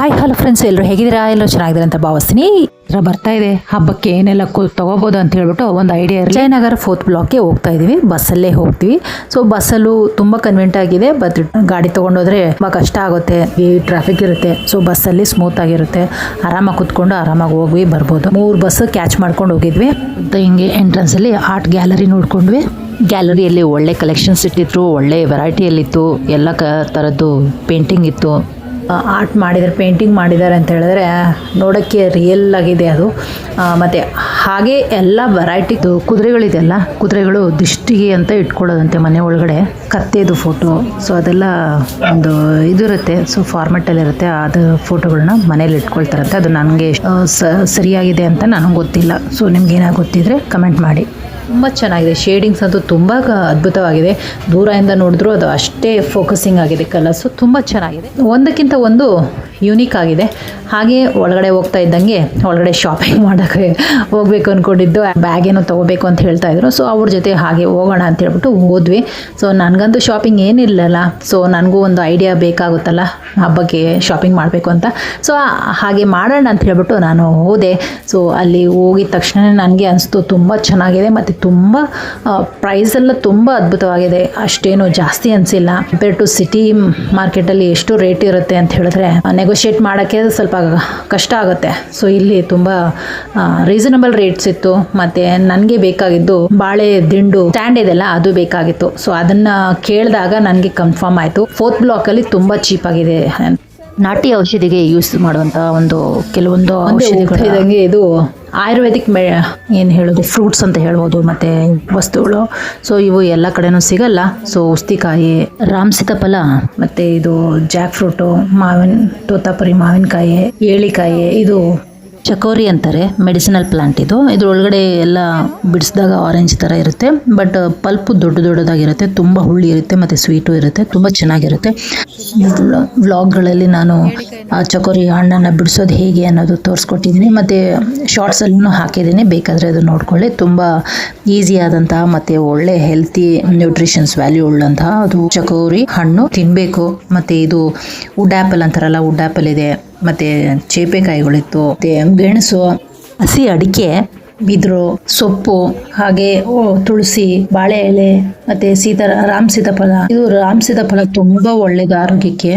Hi hello friends ಎಲ್ಲರೂ ಹೇಗಿದ್ದೀರಾ? ಎಲ್ಲರೂ ಚೆನ್ನಾಗಿದ್ದಾರೆ ಅಂತ ಭಾವಿಸ್ತೀನಿ ಹತ್ರ ಬರ್ತಾ ಇದೆ. ಹಬ್ಬಕ್ಕೆ ಏನೆಲ್ಲ ತಗೋಬೋದು ಅಂತ ಹೇಳ್ಬಿಟ್ಟು ಒಂದು ಐಡಿಯಾ ಇರಲಿ. ಜಯನಗರ ಫೋರ್ತ್ ಬ್ಲಾಕ್ಗೆ ಹೋಗ್ತಾ ಇದ್ದೀವಿ ಬಸ್ಸಲ್ಲೇ ಹೋಗ್ತೀವಿ. ಸೊ ಬಸ್ಸಲ್ಲೂ ತುಂಬ ಕನ್ವೆಂಟ್ ಆಗಿದೆ ಬಟ್ ಗಾಡಿ ತೊಗೊಂಡೋದ್ರೆ ತುಂಬ ಕಷ್ಟ ಆಗುತ್ತೆ. ಈ ಟ್ರಾಫಿಕ್ ಇರುತ್ತೆ. ಸೊ ಬಸ್ಸಲ್ಲಿ ಸ್ಮೂತ್ ಆಗಿರುತ್ತೆ. ಆರಾಮಾಗಿ ಕುತ್ಕೊಂಡು ಆರಾಮಾಗಿ ಹೋಗಿ ಬರ್ಬೋದು. ಮೂರು ಬಸ್ ಕ್ಯಾಚ್ ಮಾಡ್ಕೊಂಡು ಹೋಗಿದ್ವಿ. ಹಿಂಗೆ ಎಂಟ್ರೆನ್ಸಲ್ಲಿ ಆರ್ಟ್ ಗ್ಯಾಲರಿ ನೋಡ್ಕೊಂಡ್ವಿ. ಗ್ಯಾಲರಿಯಲ್ಲಿ ಒಳ್ಳೆ ಕಲೆಕ್ಷನ್ಸ್ ಇಟ್ಟಿದ್ರು, ಒಳ್ಳೆ ವೆರೈಟಿಯಲ್ಲಿತ್ತು ಎಲ್ಲ ಕ ಥರದ್ದು ಪೇಂಟಿಂಗ್ ಇತ್ತು. ಆರ್ಟ್ ಮಾಡಿದ್ದಾರೆ ಪೇಂಟಿಂಗ್ ಮಾಡಿದ್ದಾರೆ ಅಂತ ಹೇಳಿದ್ರೆ, ನೋಡೋಕ್ಕೆ ರಿಯಲ್ ಆಗಿದೆ ಅದು. ಮತ್ತು ಹಾಗೆ ಎಲ್ಲ ವೆರೈಟಿದು ಕುದುರೆಗಳಿದೆಯಲ್ಲ, ಕುದುರೆಗಳು ದಿಷ್ಟಿಗೆ ಅಂತ ಇಟ್ಕೊಳ್ಳೋದಂತೆ ಮನೆ ಒಳಗಡೆ. ಕತ್ತೆದು ಫೋಟೋ ಸೊ ಅದೆಲ್ಲ ಒಂದು ಇದು ಇರುತ್ತೆ ಸೊ ಫಾರ್ಮೆಟಲ್ಲಿ ಇರುತ್ತೆ ಅದು ಫೋಟೋಗಳನ್ನ ಮನೇಲಿ ಇಟ್ಕೊಳ್ತಾರಂತೆ. ಅದು ನನಗೆ ಸರಿಯಾಗಿದೆ ಅಂತ ನನಗೆ ಗೊತ್ತಿಲ್ಲ. ಸೊ ನಿಮ್ಗೆ ಏನಾಗ ಗೊತ್ತಿದ್ರೆ ಕಮೆಂಟ್ ಮಾಡಿ. ತುಂಬ ಚೆನ್ನಾಗಿದೆ. ಶೇಡಿಂಗ್ಸ್ ಅಂತೂ ತುಂಬ ಅದ್ಭುತವಾಗಿದೆ. ದೂರದಿಂದ ನೋಡಿದ್ರು ಅದು ಅಷ್ಟೇ ಫೋಕಸಿಂಗ್ ಆಗಿದೆ ಕಲರ್ಸು ತುಂಬ ಚೆನ್ನಾಗಿದೆ. ಒಂದಕ್ಕಿಂತ ಒಂದು ಯೂನಿಕ್ ಆಗಿದೆ. ಹಾಗೆ ಒಳಗಡೆ ಹೋಗ್ತಾ ಇದ್ದಂಗೆ ಒಳಗಡೆ ಶಾಪಿಂಗ್ ಮಾಡೋಕ್ಕೆ ಹೋಗ್ಬೇಕು ಅಂದ್ಕೊಂಡಿದ್ದು ಬ್ಯಾಗ್ ಏನೋ ತೊಗೋಬೇಕು ಅಂತ ಹೇಳ್ತಾ ಇದ್ರು. ಸೊ ಅವ್ರ ಜೊತೆ ಹಾಗೆ ಹೋಗೋಣ ಅಂತ ಹೇಳ್ಬಿಟ್ಟು ಹೋದ್ವಿ. ಸೊ ನನಗಂತೂ ಶಾಪಿಂಗ್ ಏನಿಲ್ಲಲ್ಲ. ಸೊ ನನಗೂ ಒಂದು ಐಡಿಯಾ ಬೇಕಾಗುತ್ತಲ್ಲ ಹಬ್ಬಕ್ಕೆ ಶಾಪಿಂಗ್ ಮಾಡಬೇಕು ಅಂತ. ಸೊ ಹಾಗೆ ಮಾಡೋಣ ಅಂತ ಹೇಳ್ಬಿಟ್ಟು ನಾನು ಹೋದೆ. ಸೊ ಅಲ್ಲಿ ಹೋಗಿದ ತಕ್ಷಣ ನನಗೆ ಅನಿಸ್ತು ತುಂಬ ಚೆನ್ನಾಗಿದೆ. ಮತ್ತು ತುಂಬ ಪ್ರೈಸ್ ಎಲ್ಲ ತುಂಬ ಅದ್ಭುತವಾಗಿದೆ. ಅಷ್ಟೇನು ಜಾಸ್ತಿ ಅನಿಸಿಲ್ಲ. ಕಂಪೇರ್ ಟು ಸಿಟಿ ಮಾರ್ಕೆಟಲ್ಲಿ ಎಷ್ಟು ರೇಟ್ ಇರುತ್ತೆ ಅಂತ ಹೇಳಿದ್ರೆ ನೆಗೋಷಿಯೇಟ್ ಮಾಡೋಕ್ಕೆ ಸ್ವಲ್ಪ ಕಷ್ಟ ಆಗುತ್ತೆ. ಸೊ ಇಲ್ಲಿ ತುಂಬ ರೀಸನಬಲ್ ರೇಟ್ಸ್ ಇತ್ತು. ಮತ್ತು ನನಗೆ ಬೇಕಾಗಿದ್ದು ಬಾಳೆ ದಿಂಡು ಸ್ಟ್ಯಾಂಡ್ ಇದೆಲ್ಲ ಅದು ಬೇಕಾಗಿತ್ತು. ಸೊ ಅದನ್ನು ಕೇಳಿದಾಗ ನನಗೆ ಕನ್ಫರ್ಮ್ ಆಯಿತು. ಫೋರ್ತ್ ಬ್ಲಾಕಲ್ಲಿ ತುಂಬ ಚೀಪ್ ಆಗಿದೆ. ನಾಟಿ ಔಷಧಿಗೆ ಯೂಸ್ ಮಾಡುವಂಥ ಒಂದು ಕೆಲವೊಂದು ಔಷಧಿಗಳು ಇದಂಗೆ ಇದು ಆಯುರ್ವೇದಿಕ್ ಮೆ ಏನು ಹೇಳೋದು ಫ್ರೂಟ್ಸ್ ಅಂತ ಹೇಳ್ಬೋದು ಮತ್ತು ವಸ್ತುಗಳು. ಸೊ ಇವು ಎಲ್ಲ ಕಡೆನೂ ಸಿಗಲ್ಲ. ಸೊ ಉಸ್ತಿಕಾಯಿ ರಾಮ್ ಸೀತಾಫಲ ಮತ್ತು ಇದು ಜಾಕ್ ಫ್ರೂಟು ಮಾವಿನ ತೋತಾಪುರಿ ಮಾವಿನಕಾಯಿ ಏಳಿಕಾಯಿ ಇದು ಚಕೋರಿ ಅಂತಾರೆ ಮೆಡಿಸಿನಲ್ ಪ್ಲಾಂಟ್ ಇದು. ಇದ್ರೊಳಗಡೆ ಎಲ್ಲ ಬಿಡಿಸಿದಾಗ ಆರೆಂಜ್ ಥರ ಇರುತ್ತೆ. ಬಟ್ ಪಲ್ಪ್ ದೊಡ್ಡ ದೊಡ್ಡದಾಗಿರುತ್ತೆ, ತುಂಬ ಹುಳಿ ಇರುತ್ತೆ ಮತ್ತು ಸ್ವೀಟು ಇರುತ್ತೆ, ತುಂಬ ಚೆನ್ನಾಗಿರುತ್ತೆ. ವ್ಲಾಗ್ಗಳಲ್ಲಿ ನಾನು ಆ ಚಕೋರಿ ಹಣ್ಣನ್ನು ಬಿಡಿಸೋದು ಹೇಗೆ ಅನ್ನೋದು ತೋರಿಸ್ಕೊಟ್ಟಿದ್ದೀನಿ. ಮತ್ತು ಶಾರ್ಟ್ಸಲ್ಲೂ ಹಾಕಿದ್ದೀನಿ, ಬೇಕಾದರೆ ಅದು ನೋಡ್ಕೊಳ್ಳಿ. ತುಂಬ ಆದಂತಹ ಮತ್ತು ಒಳ್ಳೆ ಹೆಲ್ತಿ ನ್ಯೂಟ್ರಿಷನ್ಸ್ ವ್ಯಾಲ್ಯೂ ಉಳ್ಳಂತಹ ಅದು ಚಕೋರಿ ಹಣ್ಣು ತಿನ್ನಬೇಕು ಮತ್ತು ಇದು ವುಡ್ ಆ್ಯಪಲ್ ಅಂತಾರಲ್ಲ ವುಡ್ ಆ್ಯಪಲ್ ಇದೆ. ಮತ್ತು ಚೇಪೆಕಾಯಿಗಳಿತ್ತು, ಮತ್ತೆ ಗೆಣಸು, ಹಸಿ ಅಡಿಕೆ, ಬಿದಿರು, ಸೊಪ್ಪು, ಹಾಗೆ ತುಳಸಿ, ಬಾಳೆ ಎಲೆ, ಮತ್ತೆ ಸೀತಾ ರಾಮ್ ಸೀತಾಫಲ. ಇದು ರಾಮ್ ಸೀತಾಫಲ ತುಂಬಾ ಒಳ್ಳೇದು ಆರೋಗ್ಯಕ್ಕೆ.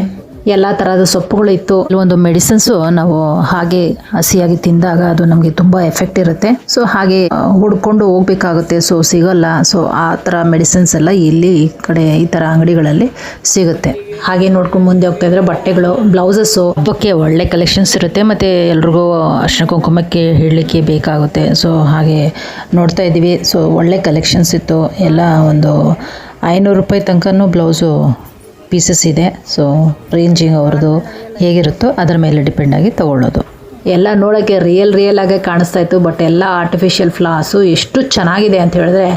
ಎಲ್ಲ ತರಹದ ಸೊಪ್ಪುಗಳು ಇತ್ತು. ಒಂದು ಮೆಡಿಸಿನ್ಸು ನಾವು ಹಾಗೆ ಹಸಿಯಾಗಿ ತಿಂದಾಗ ಅದು ನಮಗೆ ತುಂಬಾ ಎಫೆಕ್ಟ್ ಇರುತ್ತೆ. ಸೊ ಹಾಗೆ ಹುಡ್ಕೊಂಡು ಹೋಗ್ಬೇಕಾಗುತ್ತೆ. ಸೊ ಸಿಗಲ್ಲ. ಸೊ ಆ ಥರ ಮೆಡಿಸಿನ್ಸ್ ಎಲ್ಲ ಇಲ್ಲಿ ಈ ಕಡೆ ಈ ಥರ ಅಂಗಡಿಗಳಲ್ಲಿ ಸಿಗುತ್ತೆ. ಹಾಗೆ ನೋಡ್ಕೊಂಡು ಮುಂದೆ ಹೋಗ್ತಾ ಇದ್ರೆ ಬಟ್ಟೆಗಳು ಬ್ಲೌಸಸ್ಸು ಹಬ್ಬಕ್ಕೆ ಒಳ್ಳೆ ಕಲೆಕ್ಷನ್ಸ್ ಇರುತ್ತೆ. ಮತ್ತು ಎಲ್ರಿಗೂ ಅರ್ಶಿನ ಕುಂಕುಮಕ್ಕೆ ಹೇಳಲಿಕ್ಕೆ ಬೇಕಾಗುತ್ತೆ. ಸೊ ಹಾಗೆ ನೋಡ್ತಾ ಇದ್ದೀವಿ. ಸೊ ಒಳ್ಳೆ ಕಲೆಕ್ಷನ್ಸ್ ಇತ್ತು. ಎಲ್ಲ ಒಂದು ಐನೂರು ರೂಪಾಯಿ ತನಕನೂ ಬ್ಲೌಸು ಪೀಸಸ್ ಇದೆ. ಸೊ ರೇಂಜಿಂಗ್ ಅವ್ರದ್ದು ಹೇಗಿರುತ್ತೋ ಅದರ ಮೇಲೆ ಡಿಪೆಂಡ್ ಆಗಿ ತಗೊಳ್ಳೋದು. ಎಲ್ಲ ನೋಡೋಕ್ಕೆ ರಿಯಲ್ ರಿಯಲ್ ಆಗೇ ಕಾಣಿಸ್ತಾ ಇತ್ತು ಬಟ್ ಎಲ್ಲ ಆರ್ಟಿಫಿಷಿಯಲ್ ಫ್ಲಾಸು ಎಷ್ಟು ಚೆನ್ನಾಗಿದೆ ಅಂತ ಹೇಳಿದ್ರೆ,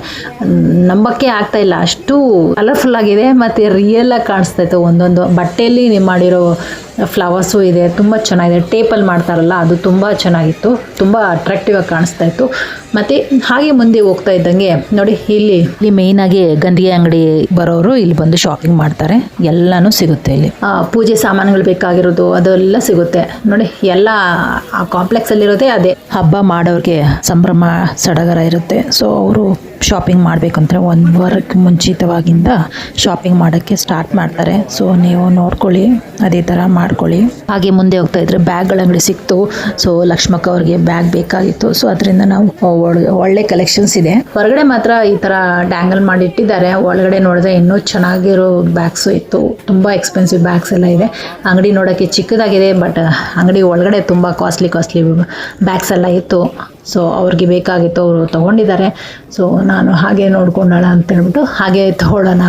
ನಂಬಕ್ಕೆ ಆಗ್ತಾ ಇಲ್ಲ. ಅಷ್ಟು ಕಲರ್ಫುಲ್ ಆಗಿದೆ, ಮತ್ತು ರಿಯಲ್ ಆಗಿ ಕಾಣಿಸ್ತಾ ಇತ್ತು ಒಂದೊಂದು ಬಟ್ಟೆಯಲ್ಲಿ ನೀವು ಮಾಡಿರೋ ಫ್ಲವರ್ಸು ಇದೆ ತುಂಬ ಚೆನ್ನಾಗಿದೆ. ಟೇಪಲ್ಲಿ ಮಾಡ್ತಾರಲ್ಲ ಅದು ತುಂಬ ಚೆನ್ನಾಗಿತ್ತು. ತುಂಬ ಅಟ್ರಾಕ್ಟಿವ್ ಆಗಿ ಕಾಣಿಸ್ತಾ ಇತ್ತು. ಮತ್ತು ಹಾಗೆ ಮುಂದೆ ಹೋಗ್ತಾ ಇದ್ದಂಗೆ ನೋಡಿ ಇಲ್ಲಿ ಇಲ್ಲಿ ಮೇಯ್ನಾಗಿ ಗಂದಿಗೆ ಅಂಗಡಿ ಬರೋರು ಇಲ್ಲಿ ಬಂದು ಶಾಪಿಂಗ್ ಮಾಡ್ತಾರೆ. ಎಲ್ಲನೂ ಸಿಗುತ್ತೆ ಇಲ್ಲಿ. ಪೂಜೆ ಸಾಮಾನುಗಳು ಬೇಕಾಗಿರೋದು ಅದೆಲ್ಲ ಸಿಗುತ್ತೆ. ನೋಡಿ ಎಲ್ಲ ಆ ಕಾಂಪ್ಲೆಕ್ಸಲ್ಲಿರೋದೇ ಅದೇ. ಹಬ್ಬ ಮಾಡೋರಿಗೆ ಸಂಭ್ರಮ ಸಡಗರ ಇರುತ್ತೆ. ಸೊ ಅವರು ಶಾಪಿಂಗ್ ಮಾಡಬೇಕಂದ್ರೆ ಒಂದು ವಾರಕ್ಕೆ ಮುಂಚಿತವಾಗಿಂದ ಶಾಪಿಂಗ್ ಮಾಡೋಕ್ಕೆ ಸ್ಟಾರ್ಟ್ ಮಾಡ್ತಾರೆ. ಸೊ ನೀವು ನೋಡ್ಕೊಳ್ಳಿ, ಅದೇ ಥರ ಮಾಡ್ಕೊಳ್ಳಿ. ಹಾಗೆ ಮುಂದೆ ಹೋಗ್ತಾ ಇದ್ರೆ ಬ್ಯಾಗ್ಗಳ ಅಂಗಡಿ ಸಿಕ್ತು. ಸೊ ಲಕ್ಷ್ಮಕ್ಕ ಅವ್ರಿಗೆ ಬ್ಯಾಗ್ ಬೇಕಾಗಿತ್ತು. ಸೊ ಅದರಿಂದ ನಾವು ಒಳ್ಳೆ- ಕಲೆಕ್ಷನ್ಸ್ ಇದೆ. ಹೊರಗಡೆ ಮಾತ್ರ ಈ ಥರ ಡ್ಯಾಂಗಲ್ ಮಾಡಿ ಇಟ್ಟಿದ್ದಾರೆ. ಒಳಗಡೆ ನೋಡಿದ್ರೆ ಇನ್ನೂ ಚೆನ್ನಾಗಿರೋ ಬ್ಯಾಗ್ಸು ಇತ್ತು. ತುಂಬ ಎಕ್ಸ್ಪೆನ್ಸಿವ್ ಬ್ಯಾಗ್ಸ್ ಎಲ್ಲ ಇದೆ. ಅಂಗಡಿ ನೋಡೋಕ್ಕೆ ಚಿಕ್ಕದಾಗಿದೆ ಬಟ್ ಅಂಗಡಿ ಒಳಗಡೆ ತುಂಬ ಕಾಸ್ಟ್ಲಿ ಕಾಸ್ಟ್ಲಿ ಬ್ಯಾಗ್ಸ್ ಎಲ್ಲ ಇತ್ತು. ಸೊ ಅವ್ರಿಗೆ ಬೇಕಾಗಿತ್ತು, ಅವರು ತೊಗೊಂಡಿದ್ದಾರೆ. ಸೊ ನಾನು ಹಾಗೆ ನೋಡ್ಕೊಂಡೋಣ ಅಂತ ಹೇಳ್ಬಿಟ್ಟು, ಹಾಗೆ ತೊಗೊಳ್ಳೋಣ.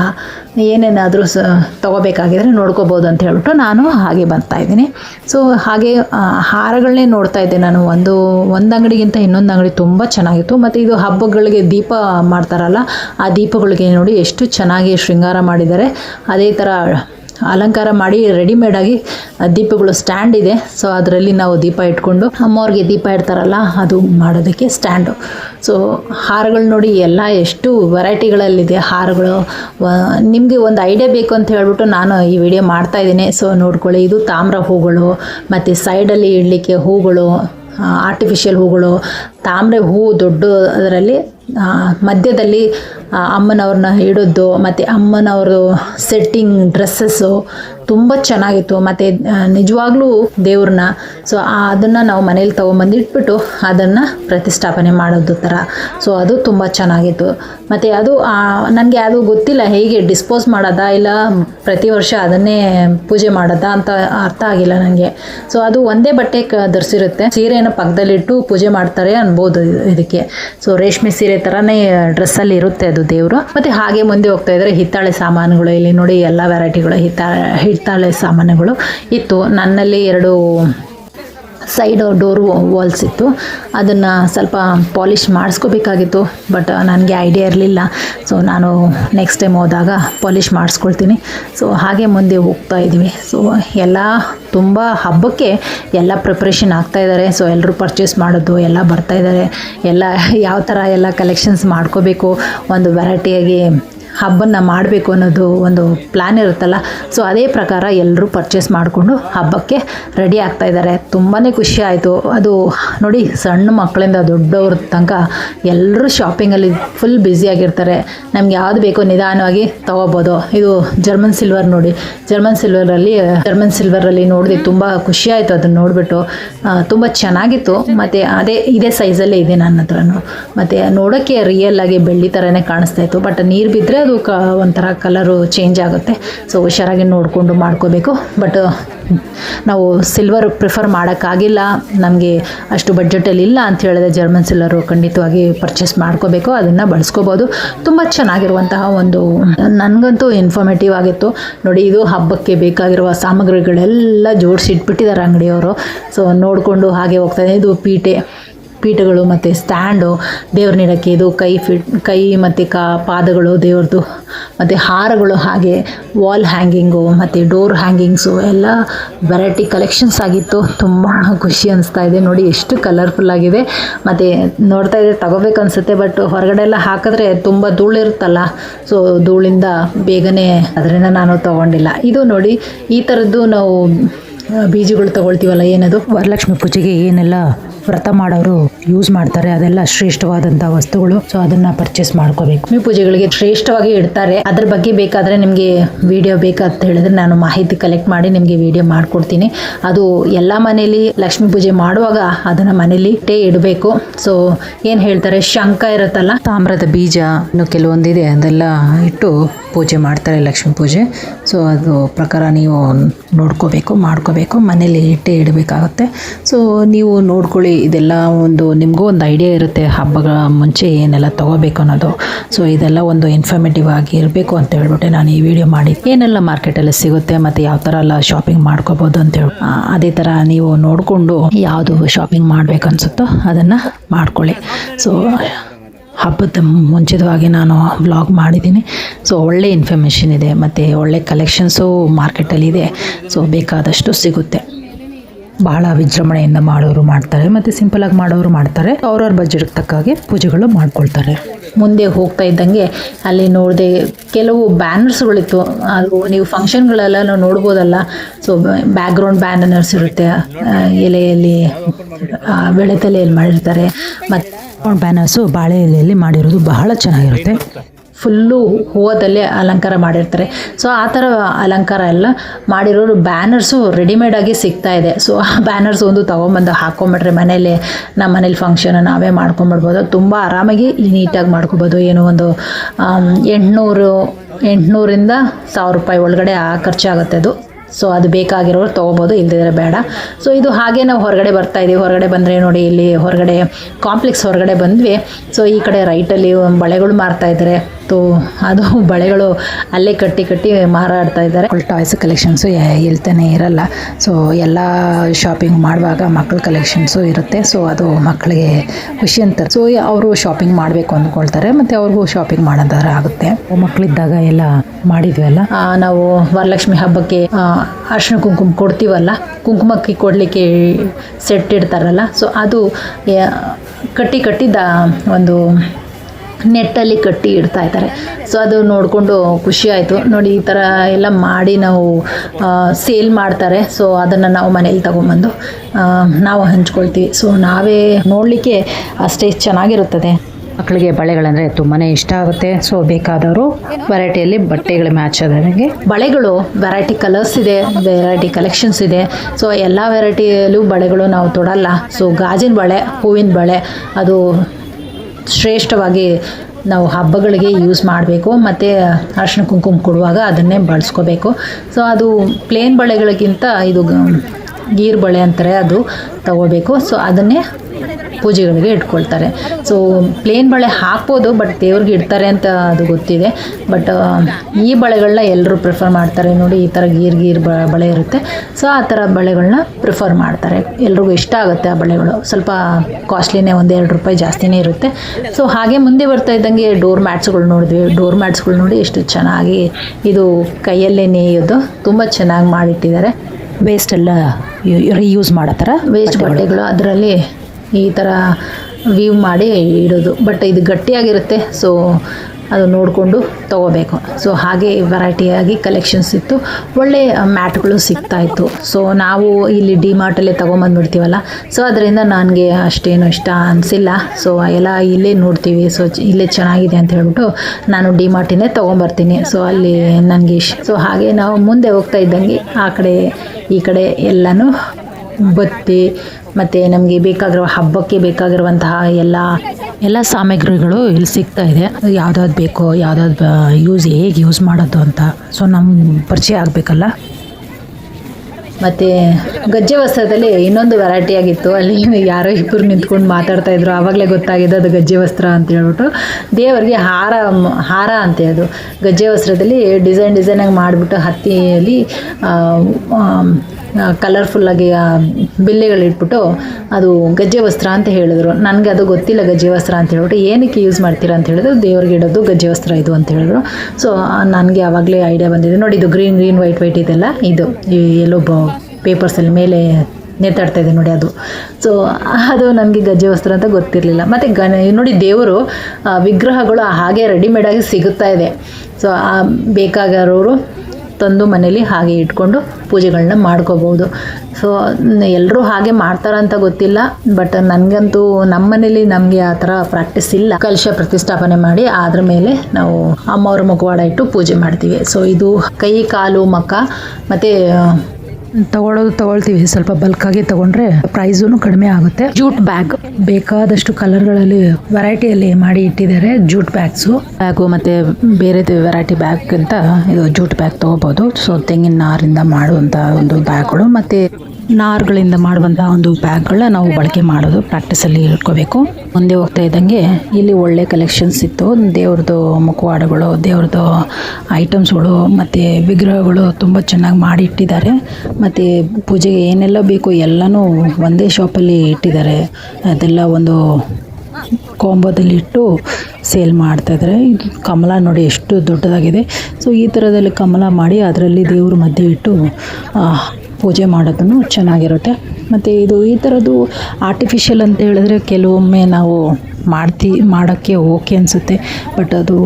ಏನೇನಾದರೂ ಸ, ತೊಗೋಬೇಕಾಗಿದ್ರೆ ನೋಡ್ಕೋಬೋದು ಅಂತ ಹೇಳ್ಬಿಟ್ಟು ನಾನು ಹಾಗೆ ಬರ್ತಾಯಿದ್ದೀನಿ ಸೊ ಹಾಗೆ ಹಾರಗಳನ್ನೇ ನೋಡ್ತಾ ಇದ್ದೆ ನಾನು. ಒಂದು ಒಂದು ಅಂಗಡಿಗಿಂತ ಇನ್ನೊಂದು ಅಂಗಡಿ ತುಂಬ ಚೆನ್ನಾಗಿತ್ತು. ಮತ್ತು ಇದು ಹಬ್ಬಗಳಿಗೆ ದೀಪ ಮಾಡ್ತಾರಲ್ಲ, ಆ ದೀಪಗಳಿಗೆ ನೋಡಿ ಎಷ್ಟು ಚೆನ್ನಾಗಿ ಶೃಂಗಾರ ಮಾಡಿದ್ದಾರೆ. ಅದೇ ಥರ ಅಲಂಕಾರ ಮಾಡಿ ರೆಡಿಮೇಡಾಗಿ ದೀಪಗಳು ಸ್ಟ್ಯಾಂಡ್ ಇದೆ. ಸೊ ಅದರಲ್ಲಿ ನಾವು ದೀಪ ಇಟ್ಕೊಂಡು, ಅಮ್ಮವ್ರಿಗೆ ದೀಪ ಇಡ್ತಾರಲ್ಲ, ಅದು ಮಾಡೋದಕ್ಕೆ ಸ್ಟ್ಯಾಂಡು ಸೊ ಹಾರಗಳು ನೋಡಿ ಎಲ್ಲ ಎಷ್ಟು ವೆರೈಟಿಗಳಲ್ಲಿದೆ ಹಾರಗಳು. ನಿಮಗೆ ಒಂದು ಐಡಿಯಾ ಬೇಕು ಅಂತ ಹೇಳ್ಬಿಟ್ಟು ನಾನು ಈ ವಿಡಿಯೋ ಮಾಡ್ತಾ ಇದ್ದೀನಿ. ಸೊ ನೋಡ್ಕೊಳ್ಳಿ, ಇದು ತಾಮ್ರ ಹೂಗಳು, ಮತ್ತು ಸೈಡಲ್ಲಿ ಇಡಲಿಕ್ಕೆ ಹೂಗಳು ಆರ್ಟಿಫಿಷಿಯಲ್ ಹೂಗಳು, ತಾಮ್ರೆ ಹೂವು ದೊಡ್ಡ ಅದರಲ್ಲಿ ಮಧ್ಯದಲ್ಲಿ ಅಮ್ಮನವ್ರನ್ನ ಇಡೋದು ಮತ್ತು ಅಮ್ಮನವರು ಸೆಟ್ಟಿಂಗ್ ಡ್ರೆಸ್ಸಸ್ಸು ತುಂಬ ಚೆನ್ನಾಗಿತ್ತು. ಮತ್ತು ನಿಜವಾಗ್ಲೂ ದೇವ್ರನ್ನ. ಸೊ ಅದನ್ನು ನಾವು ಮನೇಲಿ ತೊಗೊಂಬಂದು ಇಟ್ಬಿಟ್ಟು ಅದನ್ನು ಪ್ರತಿಷ್ಠಾಪನೆ ಮಾಡೋದು ಥರ ಸೊ ಅದು ತುಂಬ ಚೆನ್ನಾಗಿತ್ತು. ಮತ್ತು ಅದು ನನಗೆ ಅದು ಗೊತ್ತಿಲ್ಲ ಹೇಗೆ ಡಿಸ್ಪೋಸ್ ಮಾಡೋದಾ ಇಲ್ಲ ಪ್ರತಿ ವರ್ಷ ಅದನ್ನೇ ಪೂಜೆ ಮಾಡೋದಾ ಅಂತ ಅರ್ಥ ಆಗಿಲ್ಲ ನನಗೆ. ಸೊ ಅದು ಒಂದೇ ಬಟ್ಟೆ ಧರಿಸಿರುತ್ತೆ. ಸೀರೆಯನ್ನು ಪಕ್ಕದಲ್ಲಿಟ್ಟು ಪೂಜೆ ಮಾಡ್ತಾರೆ ಅನ್ಬೋದು ಇದಕ್ಕೆ. ಸೊ ರೇಷ್ಮೆ ಸೀರೆ ಥರನೇ ಡ್ರೆಸ್ಸಲ್ಲಿ ಇರುತ್ತೆ ಅದು ದೇವರು. ಮತ್ತು ಹಾಗೆ ಮುಂದೆ ಹೋಗ್ತಾ ಇದ್ದಾರೆ ಹಿತ್ತಾಳೆ ಸಾಮಾನುಗಳು, ಇಲ್ಲಿ ನೋಡಿ ಎಲ್ಲ ವೆರೈಟಿಗಳು ಹಿತ್ತಾಳೆ ಹಿತ್ತಾಳೆ ಸಾಮಾನುಗಳು. ಇತ್ತು ನನ್ನಲ್ಲಿ ಎರಡು ಸೈಡ್ ಡೋರ್ ವಾಲ್ಸ್ ಇತ್ತು. ಅದನ್ನು ಸ್ವಲ್ಪ ಪಾಲಿಷ್ ಮಾಡಿಸ್ಕೋಬೇಕಾಗಿತ್ತು, ಬಟ್ ನನಗೆ ಐಡಿಯಾ ಇರಲಿಲ್ಲ. ಸೊ ನಾನು ನೆಕ್ಸ್ಟ್ ಟೈಮ್ ಹೋದಾಗ ಪಾಲಿಷ್ ಮಾಡಿಸ್ಕೊಳ್ತೀನಿ. ಸೊ ಹಾಗೆ ಮುಂದೆ ಹೋಗ್ತಾ ಇದ್ವಿ ಸೊ ಎಲ್ಲ ತುಂಬ ಹಬ್ಬಕ್ಕೆ ಎಲ್ಲ ಪ್ರಿಪ್ರೇಷನ್ ಇದ್ದಾರೆ ಸೊ ಎಲ್ಲರೂ ಪರ್ಚೇಸ್ ಮಾಡೋದು ಎಲ್ಲ ಬರ್ತಾ ಇದ್ದಾರೆ ಎಲ್ಲ ಯಾವ ಥರ ಎಲ್ಲ ಕಲೆಕ್ಷನ್ಸ್ ಮಾಡ್ಕೋಬೇಕು. ಒಂದು ವೆರೈಟಿಯಾಗಿ ಹಬ್ಬನ ಮಾಡಬೇಕು ಅನ್ನೋದು ಒಂದು ಪ್ಲ್ಯಾನ್ ಇರುತ್ತಲ್ಲ. ಸೊ ಅದೇ ಪ್ರಕಾರ ಎಲ್ಲರೂ ಪರ್ಚೇಸ್ ಮಾಡಿಕೊಂಡು ಹಬ್ಬಕ್ಕೆ ರೆಡಿ ಆಗ್ತಾ ಇದ್ದಾರೆ. ತುಂಬಾ ಖುಷಿ ಆಯಿತು. ಅದು ನೋಡಿ, ಸಣ್ಣ ಮಕ್ಕಳಿಂದ ದೊಡ್ಡವ್ರ ತನಕ ಎಲ್ಲರೂ ಶಾಪಿಂಗಲ್ಲಿ ಫುಲ್ ಬ್ಯುಸಿಯಾಗಿರ್ತಾರೆ ನಮ್ಗೆ ಯಾವ್ದು ಬೇಕೋ ನಿಧಾನವಾಗಿ ತಗೋಬೋದು. ಇದು ಜರ್ಮನ್ ಸಿಲ್ವರ್ ನೋಡಿ. ಜರ್ಮನ್ ಸಿಲ್ವರಲ್ಲಿ ಜರ್ಮನ್ ಸಿಲ್ವರಲ್ಲಿ ನೋಡಿದೆ ತುಂಬ ಖುಷಿ ಆಯಿತು ಅದನ್ನು ನೋಡಿಬಿಟ್ಟು. ತುಂಬ ಚೆನ್ನಾಗಿತ್ತು. ಮತ್ತು ಅದೇ, ಇದೇ ಸೈಜಲ್ಲೇ ಇದೆ ನನ್ನ ಹತ್ರನೂ. ಮತ್ತು ನೋಡೋಕ್ಕೆ ರಿಯಲ್ ಬೆಳ್ಳಿ ಥರನೇ ಕಾಣಿಸ್ತಾ ಇತ್ತು. ಬಟ್ ನೀರು ಬಿದ್ದರೆ ಅದು ಕ ಒಂಥರ ಕಲರು ಚೇಂಜ್ ಆಗುತ್ತೆ. ಸೊ ಹುಷಾರಾಗಿ ನೋಡಿಕೊಂಡು ಮಾಡ್ಕೋಬೇಕು. ಬಟ್ ನಾವು ಸಿಲ್ವರ್ ಪ್ರಿಫರ್ ಮಾಡೋಕ್ಕಾಗಿಲ್ಲ. ನಮಗೆ ಅಷ್ಟು ಬಡ್ಜೆಟಲ್ಲಿ ಇಲ್ಲ ಅಂತ ಹೇಳಿದ್ರೆ ಜರ್ಮನ್ ಸಿಲ್ವರು ಖಂಡಿತವಾಗಿ ಪರ್ಚೇಸ್ ಮಾಡ್ಕೋಬೇಕು. ಅದನ್ನು ಬಳಸ್ಕೋಬೋದು. ತುಂಬ ಚೆನ್ನಾಗಿರುವಂತಹ ಒಂದು, ನನಗಂತೂ ಇನ್ಫಾರ್ಮೇಟಿವ್ ಆಗಿತ್ತು. ನೋಡಿ, ಇದು ಹಬ್ಬಕ್ಕೆ ಬೇಕಾಗಿರುವ ಸಾಮಗ್ರಿಗಳೆಲ್ಲ ಜೋಡಿಸಿ ಇಟ್ಬಿಟ್ಟಿದ್ದಾರೆ ಅಂಗಡಿಯವರು. ಸೊ ನೋಡಿಕೊಂಡು ಹಾಗೆ ಹೋಗ್ತಾ ಇದು ಪೀಟೆ. ಪೀಠಗಳು ಮತ್ತು ಸ್ಟ್ಯಾಂಡು ದೇವ್ರನ್ನಿಡಕ್ಕೆ ಇದು ಕೈ ಫಿಟ್ ಕೈ ಮತ್ತು ಕಾ, ಪಾದಗಳು, ದೇವ್ರದ್ದು ಮತ್ತು ಹಾರಗಳು ಹಾಗೆ ವಾಲ್ ಹ್ಯಾಂಗಿಂಗು ಮತ್ತು ಡೋರ್ ಹ್ಯಾಂಗಿಂಗ್ಸು ಎಲ್ಲ ವೆರೈಟಿ ಕಲೆಕ್ಷನ್ಸ್ ಆಗಿತ್ತು. ತುಂಬ ಖುಷಿ ಅನಿಸ್ತಾ ಇದೆ. ನೋಡಿ ಎಷ್ಟು ಕಲರ್ಫುಲ್ ಆಗಿದೆ. ಮತ್ತು ನೋಡ್ತಾ ಇದ್ರೆ ತಗೋಬೇಕು ಅನಿಸುತ್ತೆ ಬಟ್ ಹೊರಗಡೆ ಎಲ್ಲ ಹಾಕಿದ್ರೆ ತುಂಬ ಧೂಳಿರುತ್ತಲ್ಲ ಸೊ ಧೂಳಿಂದ ಬೇಗನೆ ಅದರಿಂದ ನಾನು ತೊಗೊಂಡಿಲ್ಲ. ಇದು ನೋಡಿ, ಈ ಥರದ್ದು ನಾವು ಬೀಜಗಳು ತಗೊಳ್ತೀವಲ್ಲ, ಏನದು? ವರಲಕ್ಷ್ಮಿ ಪೂಜೆಗೆ ಏನೆಲ್ಲ ವ್ರತ ಮಾಡೋರು ಯೂಸ್ ಮಾಡ್ತಾರೆ. ಅದೆಲ್ಲ ಶ್ರೇಷ್ಠವಾದಂತ ವಸ್ತುಗಳು. ಸೊ ಅದನ್ನ ಪರ್ಚೇಸ್ ಮಾಡ್ಕೋಬೇಕು. ನೀವು ಪೂಜೆಗಳಿಗೆ ಶ್ರೇಷ್ಠವಾಗಿ ಇಡ್ತಾರೆ. ಅದ್ರ ಬಗ್ಗೆ ಬೇಕಾದ್ರೆ ನಿಮಗೆ ವಿಡಿಯೋ ಬೇಕಂತ ಹೇಳಿದ್ರೆ ನಾನು ಮಾಹಿತಿ ಕಲೆಕ್ಟ್ ಮಾಡಿ ನಿಮಗೆ ವಿಡಿಯೋ ಮಾಡ್ಕೊಡ್ತೀನಿ. ಅದು ಎಲ್ಲ ಮನೇಲಿ ಲಕ್ಷ್ಮಿ ಪೂಜೆ ಮಾಡುವಾಗ ಅದನ್ನ ಮನೇಲಿ ಟೇ ಇಡಬೇಕು. ಸೊ ಏನು ಹೇಳ್ತಾರೆ? ಶಂಖ ಇರುತ್ತಲ್ಲ? ತಾಮ್ರದ ಬೀಜ ಇನ್ನು ಕೆಲವೊಂದಿದೆ. ಅದೆಲ್ಲ ಇಟ್ಟು ಪೂಜೆ ಮಾಡ್ತಾರೆ ಲಕ್ಷ್ಮೀ ಪೂಜೆ. ಸೊ ಅದು ಪ್ರಕಾರ ನೀವು ನೋಡ್ಕೋಬೇಕು, ಮಾಡ್ಕೋಬೇಕು. ಮನೇಲಿ ಇಟ್ಟೆ ಇಡಬೇಕಾಗುತ್ತೆ. ಸೊ ನೀವು ನೋಡ್ಕೊಳ್ಳಿ ಇದೆಲ್ಲ ಒಂದು ನಿಮಗೂ ಒಂದು ಐಡಿಯಾ ಇರುತ್ತೆ ಹಬ್ಬಗಳ ಮುಂಚೆ ಏನೆಲ್ಲ ತೊಗೋಬೇಕು ಅನ್ನೋದು. ಸೊ ಇದೆಲ್ಲ ಒಂದು ಇನ್ಫಾರ್ಮೇಟಿವ್ ಆಗಿ ಇರಬೇಕು ಅಂತ ಹೇಳ್ಬಿಟ್ಟು ನಾನು ಈ ವಿಡಿಯೋ ಮಾಡಿ ಏನೆಲ್ಲ ಮಾರ್ಕೆಟಲ್ಲಿ ಸಿಗುತ್ತೆ ಮತ್ತು ಯಾವ ಥರ ಎಲ್ಲ ಶಾಪಿಂಗ್ ಮಾಡ್ಕೋಬೋದು ಅಂತ ಹೇಳಿ ಆ, ಅದೇ ಥರ ನೀವು ನೋಡಿಕೊಂಡು ಯಾವುದು ಶಾಪಿಂಗ್ ಮಾಡಬೇಕು ಅನಿಸುತ್ತೋ ಅದನ್ನು ಮಾಡ್ಕೊಳ್ಳಿ. ಸೊ ಹಬ್ಬದ ಮುಂಚಿತವಾಗಿ ನಾನು ಬ್ಲಾಗ್ ಮಾಡಿದ್ದೀನಿ. ಸೊ ಒಳ್ಳೆ ಇನ್ಫಾರ್ಮೇಷನ್ ಇದೆ ಮತ್ತು ಒಳ್ಳೆ ಕಲೆಕ್ಷನ್ಸು ಮಾರ್ಕೆಟಲ್ಲಿದೆ ಸೊ ಬೇಕಾದಷ್ಟು ಸಿಗುತ್ತೆ. ಬಹಳ ವಿಜೃಂಭಣೆಯಿಂದ ಮಾಡೋರು ಮಾಡ್ತಾರೆ ಮತ್ತು ಆಗಿ ಮಾಡೋರು ಮಾಡ್ತಾರೆ. ಅವ್ರವ್ರ ಬಜೆಟ್ಗೆ ತಕ್ಕಾಗೆ ಪೂಜೆಗಳು ಮಾಡ್ಕೊಳ್ತಾರೆ. ಮುಂದೆ ಹೋಗ್ತಾ ಇದ್ದಂಗೆ ಅಲ್ಲಿ ನೋಡಿದೆ ಕೆಲವು ಬ್ಯಾನರ್ಸ್ಗಳಿತ್ತು ಅದು ನೀವು ಫಂಕ್ಷನ್ಗಳೆಲ್ಲ ನೋಡ್ಬೋದಲ್ಲ. ಸೊ ಬ್ಯಾಕ್ಗ್ರೌಂಡ್ ಬ್ಯಾನರ್ಸ್ ಇರುತ್ತೆ. ಎಲೆಯಲ್ಲಿ ಆ, ಬೆಳೆತಲೆಯಲ್ಲಿ ಮಾಡಿರ್ತಾರೆ. ಮತ್ತು ಬ್ಯಾನರ್ಸು ಬಾಳೆ ಎಲೆಯಲ್ಲಿ ಮಾಡಿರೋದು ಬಹಳ ಚೆನ್ನಾಗಿರುತ್ತೆ. ಫುಲ್ಲು ಹೂವದಲ್ಲಿ ಅಲಂಕಾರ ಮಾಡಿರ್ತಾರೆ. ಸೊ ಆ ಥರ ಅಲಂಕಾರ ಎಲ್ಲ ಮಾಡಿರೋರು ಬ್ಯಾನರ್ಸು ರೆಡಿಮೇಡಾಗಿ ಸಿಗ್ತಾ ಇದೆ. ಸೊ ಆ ಬ್ಯಾನರ್ಸ್ ಒಂದು ತೊಗೊಂಬಂದು ಹಾಕೊಂಬಿಟ್ರೆ ಮನೇಲಿ ನಮ್ಮ ಮನೇಲಿ ಫಂಕ್ಷನ್ ನಾವೇ ಮಾಡ್ಕೊಂಬಿಡ್ಬೋದು. ತುಂಬ ಆರಾಮಾಗಿ ನೀಟಾಗಿ ಮಾಡ್ಕೊಬೋದು. ಏನೋ ಒಂದು ಎಂಟುನೂರು ಎಂಟ್ನೂರು, ಎಂಟುನೂರಿಂದ ಸಾವಿರ ರೂಪಾಯಿ ಒಳಗಡೆ ಆ ಖರ್ಚಾಗುತ್ತೆ ಅದು. ಸೊ ಅದು ಬೇಕಾಗಿರೋರು ತೊಗೋಬೋದು, ಇಲ್ದಿದ್ರೆ ಬೇಡ. ಸೊ ಇದು ಹಾಗೆ ನಾವು ಹೊರಗಡೆ ಬರ್ತಾ ಇದ್ದೀವಿ ಹೊರಗಡೆ ಬಂದರೆ ನೋಡಿ, ಇಲ್ಲಿ ಹೊರಗಡೆ ಕಾಂಪ್ಲೆಕ್ಸ್ ಹೊರಗಡೆ ಬಂದ್ವಿ. ಸೊ ಈ ಕಡೆ ರೈಟಲ್ಲಿ ಬಳೆಗಳು ಮಾರ್ತಾ ಇದ್ದಾರೆ. ತೋ ಅದು ಬಳೆಗಳು ಅಲ್ಲೇ ಕಟ್ಟಿ ಕಟ್ಟಿ ಮಾರಾಡ್ತಾ ಇದ್ದಾರೆ. ಟಾಯ್ಸ್ ಕಲೆಕ್ಷನ್ಸು ಇಲ್ತಾನೆ ಇರಲ್ಲ. ಸೊ ಎಲ್ಲ ಶಾಪಿಂಗ್ ಮಾಡುವಾಗ ಮಕ್ಕಳ ಕಲೆಕ್ಷನ್ಸು ಇರುತ್ತೆ. ಸೊ ಅದು ಮಕ್ಕಳಿಗೆ ಖುಷಿ ಅಂತಾರೆ. ಸೊ ಅವರು ಶಾಪಿಂಗ್ ಮಾಡಬೇಕು ಅಂದ್ಕೊಳ್ತಾರೆ. ಮತ್ತು ಅವ್ರಿಗೂ ಶಾಪಿಂಗ್ ಮಾಡೋದಾರ ಆಗುತ್ತೆ. ಮಕ್ಕಳಿದ್ದಾಗ ಎಲ್ಲ ಮಾಡಿದ್ವಲ್ಲ? ನಾವು ವರಲಕ್ಷ್ಮಿ ಹಬ್ಬಕ್ಕೆ ಅರ್ಶಿನ ಅರ್ಶಿಣ ಕುಂಕುಮ ಕೊಡ್ತೀವಲ್ಲ? ಕುಂಕುಮಕ್ಕೆ ಕೊಡಲಿಕ್ಕೆ ಸೆಟ್ ಇಡ್ತಾರಲ್ಲ? ಸೊ ಅದು ಕಟ್ಟಿ ಕಟ್ಟಿದ ಒಂದು ನೆಟ್ಟಲ್ಲಿ ಕಟ್ಟಿ ಇಡ್ತಾ ಇದ್ದಾರೆ. ಸೊ ಅದು ನೋಡಿಕೊಂಡು ಖುಷಿ ಆಯಿತು. ನೋಡಿ ಈ ಥರ ಎಲ್ಲ ಮಾಡಿ ನಾವು ಸೇಲ್ ಮಾಡ್ತಾರೆ. ಸೊ ಅದನ್ನು ನಾವು ಮನೇಲಿ ತೊಗೊಂಬಂದು ನಾವು ಹಂಚ್ಕೊಳ್ತೀವಿ. ಸೊ ನಾವೇ ನೋಡಲಿಕ್ಕೆ ಅಷ್ಟೇ ಚೆನ್ನಾಗಿರುತ್ತದೆ. ಮಕ್ಕಳಿಗೆ ಬಳೆಗಳಂದರೆ ತುಂಬಾ ಇಷ್ಟ ಆಗುತ್ತೆ. ಸೊ ಬೇಕಾದವರು ವೆರೈಟಿಯಲ್ಲಿ ಬಟ್ಟೆಗಳು ಮ್ಯಾಚ್ ಆದಂಗೆ ಬಳೆಗಳು ವೆರೈಟಿ ಕಲರ್ಸ್ ಇದೆ ವೆರೈಟಿ ಕಲೆಕ್ಷನ್ಸ್ ಇದೆ. ಸೊ ಎಲ್ಲ ವೆರೈಟಿಯಲ್ಲೂ ಬಳೆಗಳು ನಾವು ತೊಡಲ್ಲ. ಸೊ ಗಾಜಿನ ಬಳೆ ಹೂವಿನ ಬಳೆ ಅದು ಶ್ರೇಷ್ಠವಾಗಿ ನಾವು ಹಬ್ಬಗಳಿಗೆ ಯೂಸ್ ಮಾಡಬೇಕು. ಮತ್ತು ಅರ್ಶಿನ ಕುಂಕುಮ ಕೊಡುವಾಗ ಅದನ್ನೇ ಬಳಸ್ಕೋಬೇಕು. ಸೊ ಅದು ಪ್ಲೇನ್ ಬಳೆಗಳಿಗಿಂತ ಇದು ಗೀರ್ ಬಳೆ ಅಂತಾರೆ, ಅದು ತಗೋಬೇಕು. ಸೊ ಅದನ್ನೇ ಪೂಜೆಗಳಿಗೆ ಇಟ್ಕೊಳ್ತಾರೆ. ಸೊ ಪ್ಲೇನ್ ಬಳೆ ಹಾಕ್ಬೋದು ಬಟ್ ದೇವ್ರಿಗೆ ಇಡ್ತಾರೆ ಅಂತ ಅದು ಗೊತ್ತಿದೆ. ಬಟ್ ಈ ಬಳೆಗಳನ್ನ ಎಲ್ಲರೂ ಪ್ರಿಫರ್ ಮಾಡ್ತಾರೆ. ನೋಡಿ, ಈ ಥರ ಗೀರ್ ಗೀರ್ ಬಳೆ ಇರುತ್ತೆ. ಸೊ ಆ ಥರ ಬಳೆಗಳನ್ನ ಪ್ರಿಫರ್ ಮಾಡ್ತಾರೆ. ಎಲ್ರಿಗೂ ಇಷ್ಟ ಆಗುತ್ತೆ ಆ ಬಳೆಗಳು. ಸ್ವಲ್ಪ ಕಾಸ್ಟ್ಲಿನೇ ಒಂದು ಎರಡು ರೂಪಾಯಿ ಜಾಸ್ತಿನೇ ಇರುತ್ತೆ. ಸೊ ಹಾಗೆ ಮುಂದೆ ಬರ್ತಾ ಇದ್ದಂಗೆ ಡೋರ್ ಮ್ಯಾಟ್ಸ್ಗಳು ನೋಡಿದ್ವಿ. ಡೋರ್ ಮ್ಯಾಟ್ಸ್ಗಳು ನೋಡಿ ಎಷ್ಟು ಚೆನ್ನಾಗಿ ಇದು ಕೈಯಲ್ಲೇ ನೇಯೋದು. ತುಂಬ ಚೆನ್ನಾಗಿ ಮಾಡಿಟ್ಟಿದ್ದಾರೆ. ವೇಸ್ಟ್ ಎಲ್ಲ ರೀಯೂಸ್ ಮಾಡೋ ಥರ ವೇಸ್ಟ್ ಬಟ್ಟೆಗಳು. ಅದರಲ್ಲಿ ಈ ಥರ ವೀವ್ ಮಾಡಿ ಇಡೋದು. ಬಟ್ ಇದು ಗಟ್ಟಿಯಾಗಿರುತ್ತೆ ಸೊ ಅದು ನೋಡಿಕೊಂಡು ತೊಗೋಬೇಕು. ಸೊ ಹಾಗೆ ವೆರೈಟಿಯಾಗಿ ಕಲೆಕ್ಷನ್ಸ್ ಇತ್ತು. ಒಳ್ಳೆ ಮ್ಯಾಟ್ಗಳು ಸಿಗ್ತಾ ಇತ್ತು. ಸೊ ನಾವು ಇಲ್ಲಿ ಡಿ ಮಾರ್ಟಲ್ಲೇ ತೊಗೊಂಬಂದ್ಬಿಡ್ತೀವಲ್ಲ? ಸೊ ಅದರಿಂದ ನನಗೆ ಅಷ್ಟೇನು ಇಷ್ಟ ಅನಿಸಿಲ್ಲ. ಸೊ ಎಲ್ಲ ಇಲ್ಲೇ ನೋಡ್ತೀವಿ. ಸೊ ಇಲ್ಲೇ ಚೆನ್ನಾಗಿದೆ ಅಂತ ಹೇಳ್ಬಿಟ್ಟು ನಾನು ಡಿ ಮಾರ್ಟಿನೇ ತೊಗೊಂಬರ್ತೀನಿ. ಸೊ ಅಲ್ಲಿ ನನಗೆ ಇಷ್ಟ ಸೊ ಹಾಗೆ ನಾವು ಮುಂದೆ ಹೋಗ್ತಾ ಇದ್ದಂಗೆ ಆ ಕಡೆ ಈ ಕಡೆ ಎಲ್ಲನೂ ಬತ್ತಿ, ಮತ್ತು ನಮಗೆ ಬೇಕಾಗಿರುವ ಹಬ್ಬಕ್ಕೆ ಬೇಕಾಗಿರುವಂತಹ ಎಲ್ಲ ಎಲ್ಲ ಸಾಮಗ್ರಿಗಳು ಇಲ್ಲಿ ಸಿಗ್ತಾ ಇದೆ. ಯಾವ್ದಾವ್ದು ಬೇಕೋ ಯಾವ್ದಾವ್ದು ಯೂಸ್ ಹೇಗೆ ಯೂಸ್ ಮಾಡೋದು ಅಂತ. ಸೊ ನಮ್ಮ ಪರಿಚಯ ಆಗಬೇಕಲ್ಲ? ಮತ್ತು ಗಜ್ಜೆ ವಸ್ತ್ರದಲ್ಲಿ ಇನ್ನೊಂದು ವೆರೈಟಿ ಆಗಿತ್ತು. ಅಲ್ಲಿ ಯಾರೋ ಇಬ್ಬರು ನಿಂತ್ಕೊಂಡು ಮಾತಾಡ್ತಾ ಇದ್ರು. ಆವಾಗಲೇ ಗೊತ್ತಾಗಿದೆ ಅದು ಗಜ್ಜೆ ವಸ್ತ್ರ ಅಂತ ಹೇಳ್ಬಿಟ್ಟು. ದೇವರಿಗೆ ಹಾರ ಹಾರ ಅಂತೆ ಅದು. ಗಜ್ಜೆ ವಸ್ತ್ರದಲ್ಲಿ ಡಿಸೈನ್ ಡಿಸೈನಾಗಿ ಮಾಡಿಬಿಟ್ಟು ಹತ್ತಿಯಲ್ಲಿ ಕಲರ್ಫುಲ್ಲಾಗಿ ಬಿಲ್ಲೆಗಳು ಇಟ್ಬಿಟ್ಟು ಅದು ಗಜ್ಜೆ ವಸ್ತ್ರ ಅಂತ ಹೇಳಿದ್ರು. ನನಗೆ ಅದು ಗೊತ್ತಿಲ್ಲ ಗಜ್ಜೆ ವಸ್ತ್ರ ಅಂತ ಹೇಳ್ಬಿಟ್ಟು ಏನಕ್ಕೆ ಯೂಸ್ ಮಾಡ್ತೀರಾ ಅಂತ ಹೇಳಿದ್ರು. ದೇವ್ರಿಗೆ ಇಡೋದು ಗಜ್ಜೆ ವಸ್ತ್ರ ಇದು ಅಂತ ಹೇಳಿದ್ರು. ಸೊ ನನಗೆ ಆವಾಗಲೇ ಐಡಿಯಾ ಬಂದಿದೆ. ನೋಡಿ, ಇದು ಗ್ರೀನ್ ಗ್ರೀನ್ ವೈಟ್ ವೈಟ್ ಇದೆಲ್ಲ ಇದು. ಈ ಎಲ್ಲೋ ಪೇಪರ್ಸಲ್ಲಿ ಮೇಲೆ ನೇತಾಡ್ತಾ ಇದೆ ನೋಡಿ ಅದು. ಸೊ ಅದು ನನಗೆ ಗಜ್ಜೆ ವಸ್ತ್ರ ಅಂತ ಗೊತ್ತಿರಲಿಲ್ಲ. ಮತ್ತು ಗಣ, ನೋಡಿ ದೇವರು ವಿಗ್ರಹಗಳು ಹಾಗೆ ರೆಡಿಮೇಡಾಗಿ ಸಿಗುತ್ತಾ ಇದೆ. ಸೊ ಬೇಕಾಗಿರೋರು ತಂದು ಮನೇಲಿ ಹಾಗೆ ಇಟ್ಕೊಂಡು ಪೂಜೆಗಳನ್ನ ಮಾಡ್ಕೋಬೋದು. ಸೊ ಎಲ್ಲರೂ ಹಾಗೆ ಮಾಡ್ತಾರಂತ ಗೊತ್ತಿಲ್ಲ ಬಟ್ ನನಗಂತೂ ನಮ್ಮ ಮನೇಲಿ ನಮಗೆ ಆ ಥರ ಪ್ರಾಕ್ಟೀಸ್ ಇಲ್ಲ. ಕಲಶ ಪ್ರತಿಷ್ಠಾಪನೆ ಮಾಡಿ ಅದ್ರ ಮೇಲೆ ನಾವು ಅಮ್ಮವ್ರ ಮುಖವಾಡ ಇಟ್ಟು ಪೂಜೆ ಮಾಡ್ತೀವಿ. ಸೊ ಇದು ಕೈ, ಕಾಲು ಮಖ ಮತ್ತು ತಗೊಳ್ಳೋದು ತಗೊಳ್ತೀವಿ. ಸ್ವಲ್ಪ ಬಲ್ಕಾಗಿ ತಗೊಂಡ್ರೆ ಪ್ರೈಸೂ ಕಡಿಮೆ ಆಗುತ್ತೆ. ಜೂಟ್ ಬ್ಯಾಗ್ ಬೇಕಾದಷ್ಟು ಕಲರ್ಗಳಲ್ಲಿ ವೆರೈಟಿಯಲ್ಲಿ ಮಾಡಿ ಇಟ್ಟಿದ್ದಾರೆ ಜೂಟ್ ಬ್ಯಾಗ್ಸು ಬ್ಯಾಗು ಮತ್ತೆ ಬೇರೆ ವೆರೈಟಿ ಬ್ಯಾಗ್ ಅಂತ ಇದು ಜೂಟ್ ಬ್ಯಾಗ್ ತಗೋಬಹುದು ಸೊ ತೆಂಗಿನ ನಾರಿಂದ ಮಾಡುವಂತ ಒಂದು ಬ್ಯಾಗ್ಗಳು ಮತ್ತೆ ನಾರುಗಳಿಂದ ಮಾಡುವಂತಹ ಒಂದು ಬ್ಯಾಗ್ಗಳನ್ನ ನಾವು ಬಳಕೆ ಮಾಡೋದು ಪ್ರಾಕ್ಟೀಸಲ್ಲಿ ಇಟ್ಕೋಬೇಕು ಮುಂದೆ ಹೋಗ್ತಾ ಇದ್ದಂಗೆ ಇಲ್ಲಿ ಒಳ್ಳೆ ಕಲೆಕ್ಷನ್ಸ್ ಇತ್ತು. ದೇವ್ರದ್ದು ಮುಖವಾಡಗಳು, ದೇವ್ರದ್ದು ಐಟಮ್ಸ್ಗಳು ಮತ್ತು ವಿಗ್ರಹಗಳು ತುಂಬ ಚೆನ್ನಾಗಿ ಮಾಡಿ ಇಟ್ಟಿದ್ದಾರೆ. ಮತ್ತು ಪೂಜೆಗೆ ಏನೆಲ್ಲ ಬೇಕು ಎಲ್ಲನೂ ಒಂದೇ ಶಾಪಲ್ಲಿ ಇಟ್ಟಿದ್ದಾರೆ. ಅದೆಲ್ಲ ಒಂದು ಕೊಂಬದಲ್ಲಿ ಇಟ್ಟು ಸೇಲ್ ಮಾಡ್ತಾ ಇದ್ದಾರೆ. ಇದು ಕಮಲ ನೋಡಿ ಎಷ್ಟು ದೊಡ್ಡದಾಗಿದೆ. ಸೊ ಈ ಥರದಲ್ಲಿ ಕಮಲ ಮಾಡಿ ಅದರಲ್ಲಿ ದೇವ್ರ ಮಧ್ಯೆ ಇಟ್ಟು ಪೂಜೆ ಮಾಡೋದನ್ನು ಚೆನ್ನಾಗಿರುತ್ತೆ. ಮತ್ತು ಇದು ಈ ಥರದ್ದು ಆರ್ಟಿಫಿಷಿಯಲ್ ಅಂತ ಹೇಳಿದ್ರೆ ಕೆಲವೊಮ್ಮೆ ನಾವು ಮಾಡ್ತಿ, ಮಾಡೋಕ್ಕೆ ಓಕೆ ಅನಿಸುತ್ತೆ. ಬಟ್ ಅದು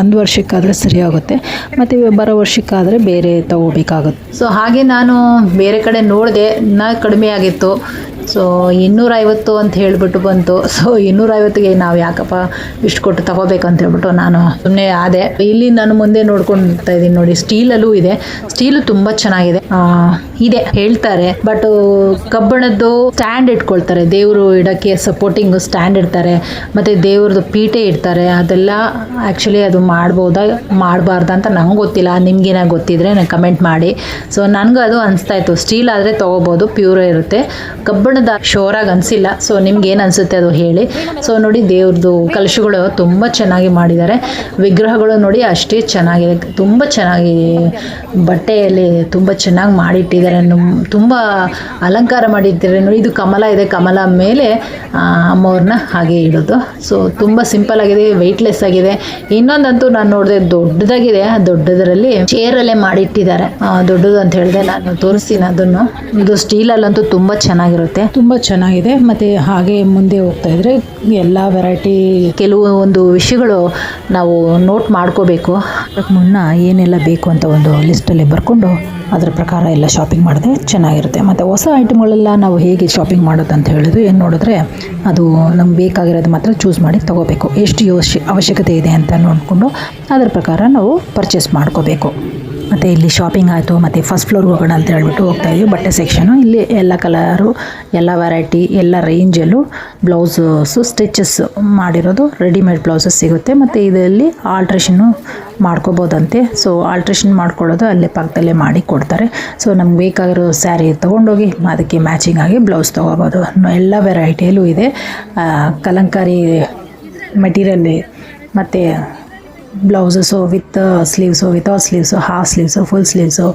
ಒಂದು ವರ್ಷಕ್ಕಾದರೆ ಸರಿ ಆಗುತ್ತೆ ಮತ್ತು ಬರೋ ವರ್ಷಕ್ಕಾದರೆ ಬೇರೆ ತಗೋಬೇಕಾಗುತ್ತೆ. ಸೊ ಹಾಗೆ ನಾನು ಬೇರೆ ಕಡೆ ನೋಡಿದೆ, ನಾ ಕಡಿಮೆ ಆಗಿತ್ತು. ಸೊ ಇನ್ನೂರೈವತ್ತು ಅಂತ ಹೇಳಿಬಿಟ್ಟು ಬಂತು. ಸೊ ಇನ್ನೂರೈವತ್ತಿಗೆ ನಾವು ಯಾಕಪ್ಪ ಇಷ್ಟು ಕೊಟ್ಟು ತಗೋಬೇಕು ಅಂತ ಹೇಳ್ಬಿಟ್ಟು ನಾನು ಸುಮ್ಮನೆ ಆದೆ. ಇಲ್ಲಿ ನಾನು ಮುಂದೆ ನೋಡ್ಕೊಂಡು ಹೋಗ್ತಾ ಇದ್ದೀನಿ ನೋಡಿ, ಸ್ಟೀಲಲ್ಲೂ ಇದೆ. ಸ್ಟೀಲು ತುಂಬ ಚೆನ್ನಾಗಿದೆ. ಇದೆ, ಹೇಳ್ತಾರೆ. ಬಟ್ ಕಬ್ಬಣದ್ದು ಸ್ಟ್ಯಾಂಡ್ ಇಟ್ಕೊಳ್ತಾರೆ. ದೇವರು ಇಡಕ್ಕೆ ಸಪೋರ್ಟಿಂಗ್ ಸ್ಟ್ಯಾಂಡ್ ಇಡ್ತಾರೆ. ಮತ್ತು ದೇವ್ರದ್ದು ಪೀಠೆ ಇಡ್ತಾರೆ. ಅದೆಲ್ಲ ಆ್ಯಕ್ಚುಲಿ ಅದು ಮಾಡ್ಬೋದಾ, ಮಾಡಬಾರ್ದಾ ಅಂತ ನಂಗೆ ಗೊತ್ತಿಲ್ಲ. ನಿಮ್ಗೇನ ಗೊತ್ತಿದ್ರೆ ಕಮೆಂಟ್ ಮಾಡಿ. ಸೊ ನನಗೂ ಅದು ಅನಿಸ್ತಾ ಇತ್ತು. ಸ್ಟೀಲ್ ಆದರೆ ತೊಗೋಬೋದು ಪ್ಯೂರೇ ಇರುತ್ತೆ. ಕಬ್ಬಣ ಕಬ್ಬಣದ ಶೋರಾಗಿ ಅನ್ಸಿಲ್ಲ. ಸೊ ನಿಮ್ಗೆ ಏನು ಅನ್ಸುತ್ತೆ ಅದು ಹೇಳಿ. ಸೊ ನೋಡಿ ದೇವ್ರದ್ದು ಕಲಶಗಳು ತುಂಬ ಚೆನ್ನಾಗಿ ಮಾಡಿದ್ದಾರೆ. ವಿಗ್ರಹಗಳು ನೋಡಿ ಅಷ್ಟೇ ಚೆನ್ನಾಗಿದೆ. ತುಂಬ ಚೆನ್ನಾಗಿ ಬಟ್ಟೆಯಲ್ಲಿ ತುಂಬ ಚೆನ್ನಾಗಿ ಮಾಡಿಟ್ಟಿದ್ದಾರೆ. ತುಂಬಾ ಅಲಂಕಾರ ಮಾಡಿಟ್ಟಿದ್ದಾರೆ. ನೋಡಿ, ಇದು ಕಮಲ ಇದೆ. ಕಮಲ ಮೇಲೆ ಅಮ್ಮವ್ರನ್ನ ಹಾಗೆ ಇಡೋದು. ಸೊ ತುಂಬ ಸಿಂಪಲ್ ಆಗಿದೆ ವೆಯ್ಟ್ಲೆಸ್ ಆಗಿದೆ. ಇನ್ನೊಂದಂತೂ ನಾನು ನೋಡಿದೆ ದೊಡ್ಡದಾಗಿದೆ. ದೊಡ್ಡದರಲ್ಲಿ ಚೇರಲ್ಲೇ ಮಾಡಿಟ್ಟಿದ್ದಾರೆ. ದೊಡ್ಡದು ಅಂತ ಹೇಳಿದೆ, ನಾನು ತೋರಿಸ್ತೀನಿ ಅದನ್ನು. ಇದು ಸ್ಟೀಲಲ್ಲಂತೂ ತುಂಬ ಚೆನ್ನಾಗಿರುತ್ತೆ. ತುಂಬ ಚೆನ್ನಾಗಿದೆ. ಮತ್ತು ಹಾಗೆ ಮುಂದೆ ಹೋಗ್ತಾ ಇದ್ರೆ ಎಲ್ಲ ವೆರೈಟಿ ಕೆಲವು ಒಂದು ವಿಷಯಗಳು ನಾವು ನೋಟ್ ಮಾಡ್ಕೋಬೇಕು. ಅದಕ್ಕೆ ಮುನ್ನ ಏನೆಲ್ಲ ಬೇಕು ಅಂತ ಒಂದು ಲಿಸ್ಟಲ್ಲಿ ಬರ್ಕೊಂಡು ಅದರ ಪ್ರಕಾರ ಎಲ್ಲ ಶಾಪಿಂಗ್ ಮಾಡಿದ್ರೆ ಚೆನ್ನಾಗಿರುತ್ತೆ. ಮತ್ತು ಹೊಸ ಐಟಮ್ಗಳೆಲ್ಲ ನಾವು ಹೇಗೆ ಶಾಪಿಂಗ್ ಮಾಡೋದು ಅಂತ ಹೇಳಿದ್ರೆ ಏನು ನೋಡಿದ್ರೆ ಅದು ನಮ್ಗೆ ಬೇಕಾಗಿರೋದು ಮಾತ್ರ ಚೂಸ್ ಮಾಡಿ ತೊಗೋಬೇಕು. ಎಷ್ಟು ಯೋಶ ಅವಶ್ಯಕತೆ ಇದೆ ಅಂತ ನೋಡಿಕೊಂಡು ಅದರ ಪ್ರಕಾರ ನಾವು ಪರ್ಚೇಸ್ ಮಾಡ್ಕೋಬೇಕು. ಮತ್ತು ಇಲ್ಲಿ ಶಾಪಿಂಗ್ ಆಯಿತು, ಮತ್ತು ಫಸ್ಟ್ ಫ್ಲೋರ್ ಹೋಗೋಣ ಅಂತ ಹೇಳ್ಬಿಟ್ಟು ಹೋಗ್ತಾ ಇದ್ವಿ. ಬಟ್ಟೆ ಸೆಕ್ಷನು ಇಲ್ಲಿ ಎಲ್ಲ ಕಲರು ಎಲ್ಲ ವೆರೈಟಿ ಎಲ್ಲ ರೇಂಜಲ್ಲೂ ಬ್ಲೌಸಸ್ಸು ಸ್ಟಿಚಸ್ ಮಾಡಿರೋದು ರೆಡಿಮೇಡ್ ಬ್ಲೌಸಸ್ ಸಿಗುತ್ತೆ. ಮತ್ತು ಇದರಲ್ಲಿ ಆಲ್ಟ್ರೇಷನ್ನು ಮಾಡ್ಕೋಬೋದಂತೆ. ಸೊ ಆಲ್ಟ್ರೇಷನ್ ಮಾಡ್ಕೊಳ್ಳೋದು ಅಲ್ಲೇ ಪಕ್ಕದಲ್ಲೇ ಮಾಡಿ ಕೊಡ್ತಾರೆ. ಸೊ ನಮ್ಗೆ ಬೇಕಾಗಿರೋ ಸ್ಯಾರಿ ತೊಗೊಂಡೋಗಿ ಅದಕ್ಕೆ ಮ್ಯಾಚಿಂಗ್ ಆಗಿ ಬ್ಲೌಸ್ ತೊಗೋಬೋದು ಎಲ್ಲ ವೆರೈಟಿಯಲ್ಲೂ ಇದೆ. ಕಲಂಕಾರಿ ಮೆಟೀರಿಯಲ್ ಮತ್ತು blouses with sleeves without sleeves half sleeves full sleeves